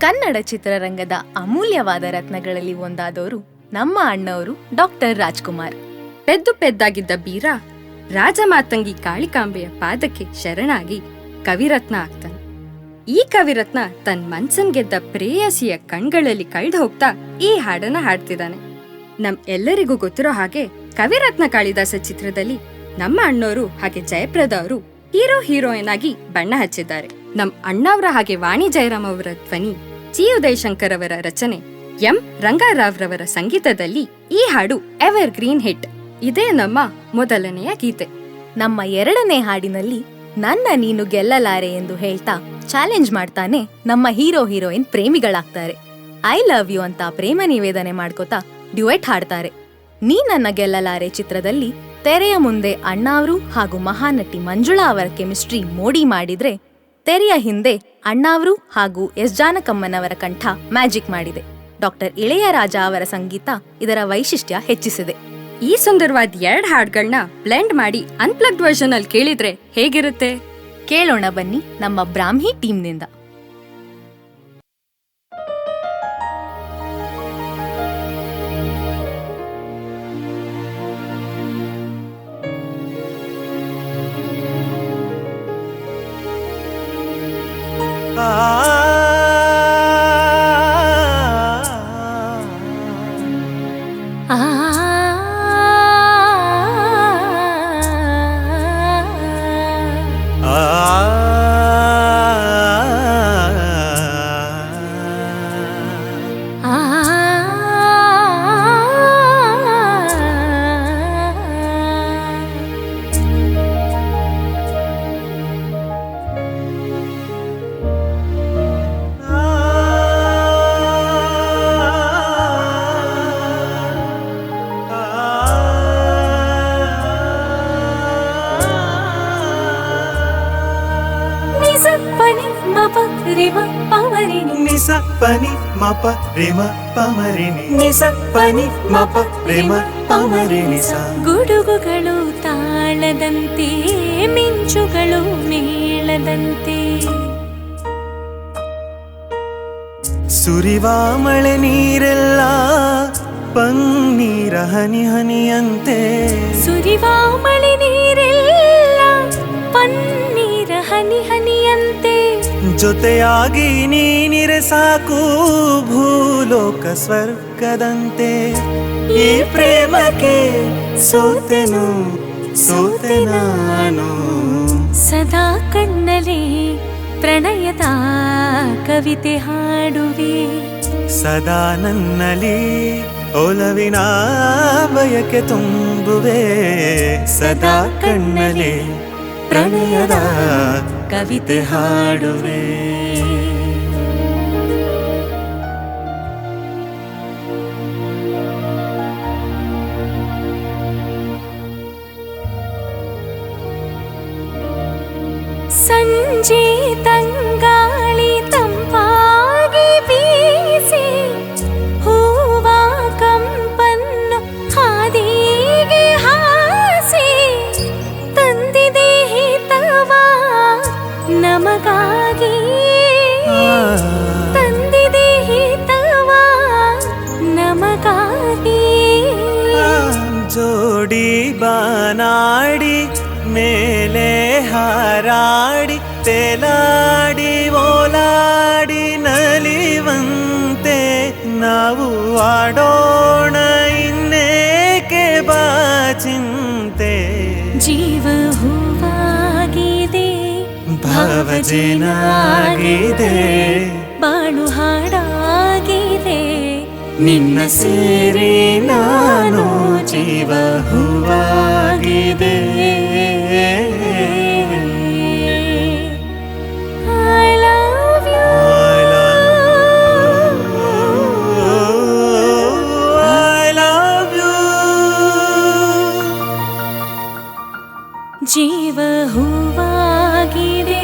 ಕನ್ನಡ ಚಿತ್ರರಂಗದ ಅಮೂಲ್ಯವಾದ ರತ್ನಗಳಲ್ಲಿ ಒಂದಾದವರು ನಮ್ಮ ಅಣ್ಣವರು ಡಾಕ್ಟರ್ ರಾಜ್ಕುಮಾರ್. ಪೆದ್ದು ಪೆದ್ದಾಗಿದ್ದ ಬೀರ ರಾಜಮಾತಂಗಿ ಕಾಳಿಕಾಂಬೆಯ ಪಾದಕ್ಕೆ ಶರಣಾಗಿ ಕವಿರತ್ನ ಆಗ್ತಾನೆ. ಈ ಕವಿರತ್ನ ತನ್ ಮನ್ಸನ್ ಗೆದ್ದ ಪ್ರೇಯಸಿಯ ಕಣ್ಗಳಲ್ಲಿ ಕಳ್ದು ಹೋಗ್ತಾ ಈ ಹಾಡನ್ನ ಹಾಡ್ತಿದ್ದಾನೆ. ನಮ್ ಎಲ್ಲರಿಗೂ ಗೊತ್ತಿರೋ ಹಾಗೆ ಕವಿರತ್ನ ಕಾಳಿದಾಸ ಚಿತ್ರದಲ್ಲಿ ನಮ್ಮ ಅಣ್ಣೋರು ಹಾಗೆ ಜಯಪ್ರದ ಅವರು ಹೀರೋ ಹೀರೋಯಿನ್ ಆಗಿ ಬಣ್ಣ ಹಚ್ಚಿದ್ದಾರೆ. ನಮ್ ಅಣ್ಣಾವ್ರ ಹಾಗೆ ವಾಣಿ ಜಯರಾಮ್ ಅವರ ಧ್ವನಿ ಜಿ ಉದಯಶಂಕರ್ ಅವರ ರಚನೆ, ಎಂ ರಂಗಾರಾವ್ ರವರ ಸಂಗೀತದಲ್ಲಿ ಈ ಹಾಡು ಎವರ್ ಗ್ರೀನ್ ಹಿಟ್ ಇದೇ ನಮ್ಮ ಮೊದಲನೆಯ ಗೀತೆ. ನಮ್ಮ ಎರಡನೇ ಹಾಡಿನಲ್ಲಿ ನನ್ನ ನೀನು ಗೆಲ್ಲಲಾರೆ ಎಂದು ಹೇಳ್ತಾ ಚಾಲೆಂಜ್ ಮಾಡ್ತಾನೆ ನಮ್ಮ ಹೀರೋ ಹೀರೋಯಿನ್ ಪ್ರೇಮಿಗಳಾಗ್ತಾರೆ. ಐ ಲವ್ ಯು ಅಂತ ಪ್ರೇಮ ನಿವೇದನೆ ಮಾಡ್ಕೋತಾ ಡ್ಯುಯೆಟ್ ಹಾಡ್ತಾರೆ. ನೀ ನನ್ನ ಗೆಲ್ಲಲಾರೆ ಚಿತ್ರದಲ್ಲಿ ತೆರೆಯ ಮುಂದೆ ಅಣ್ಣಾವ್ರು ಹಾಗೂ ಮಹಾನಟಿ ಮಂಜುಳಾ ಅವರ ಕೆಮಿಸ್ಟ್ರಿ ಮೋಡಿ ಮಾಡಿದ್ರೆ ತೆರೆಯ ಹಿಂದೆ ಅಣ್ಣಾವ್ರು ಹಾಗೂ ಎಸ್ ಜಾನಕಮ್ಮನವರ ಕಂಠ ಮ್ಯಾಜಿಕ್ ಮಾಡಿದೆ. ಡಾಕ್ಟರ್ ಇಳೆಯರಾಜ ಅವರ ಸಂಗೀತ ಇದರ ವೈಶಿಷ್ಟ್ಯ ಹೆಚ್ಚಿಸಿದೆ. ಈ ಸುಂದರವಾದ ಎರಡ್ ಹಾಡ್ಗಳನ್ನ ಬ್ಲೆಂಡ್ ಮಾಡಿ ಅನ್ಪ್ಲಗ್ಡ್ ವರ್ಷನ್ ಅಲ್ಲಿ ಕೇಳಿದ್ರೆ ಹೇಗಿರುತ್ತೆ? ಕೇಳೋಣ ಬನ್ನಿ ನಮ್ಮ ಬ್ರಾಹ್ಮಿ ಟೀಮ್ನಿಂದ. 아 ನಿಸ ಪನಿ ಮಪ ರಿಮ ಪಮರಿನಿ ನಿಸ ಪನಿ ಮಪ ರಿಮ ಪಮರಿನಿ ಸ. ಗುಡುಗುಗಳು ತಾಳದಂತೆ ಮಿಂಚುಗಳು ಮೇಳದಂತೆ. ಸುರಿವ ಮಳೆ ನೀರೆಲ್ಲ ಪನ್ನೀರ ಹನಿ ಹನಿಯಂತೆ. ಸುರಿವ ಜೊತೆಯಾಗಿ ನೀನಿರೆ ಸಾಕು ಭೂಲೋಕ ಸ್ವರ್ಗದಂತೆ. ಈ ಪ್ರೇಮಕ್ಕೆ ಸೋತೆನು ಸೋತೆ ನಾನು. ಸದಾ ಕಣ್ಣಲಿ ಪ್ರಣಯದ ಕವಿತೆ ಹಾಡುವೆ. ಸದಾ ನನ್ನಲಿ ಒಲವಿನ ಬಯಕೆ ತುಂಬುವೆ. ಸದಾ ಕಣ್ಣಲೆ ಪ್ರಣಯದ ಕವಿತೆ ಹಾಡುವೆ. ನಮಗಾಗಿ ಜೋಡಿ ಬಾನಾಡಿ ಮೇಲೆ ಹಾರಾಡಿ ತೇಲಾಡಿ ಓಲಾಡಿ ನಲಿವಂತೆ ನಾವು ಆಡೋಣ ಇನ್ನೇಕೆ ಬಾಚಿಂತೆ ಜೀವ ಹೂವಾಗಿದೆ ಭಾವಜನಾಗಿದೆ ಬಾಳು ಹಾಡಾಗಿದೆ ನಿನ್ನ ಸೇರಿ ನಾನು ಜೀವ ಹೂವಾಗಿದೆ ಜೀವ ಹೂವಾಗಿದೆ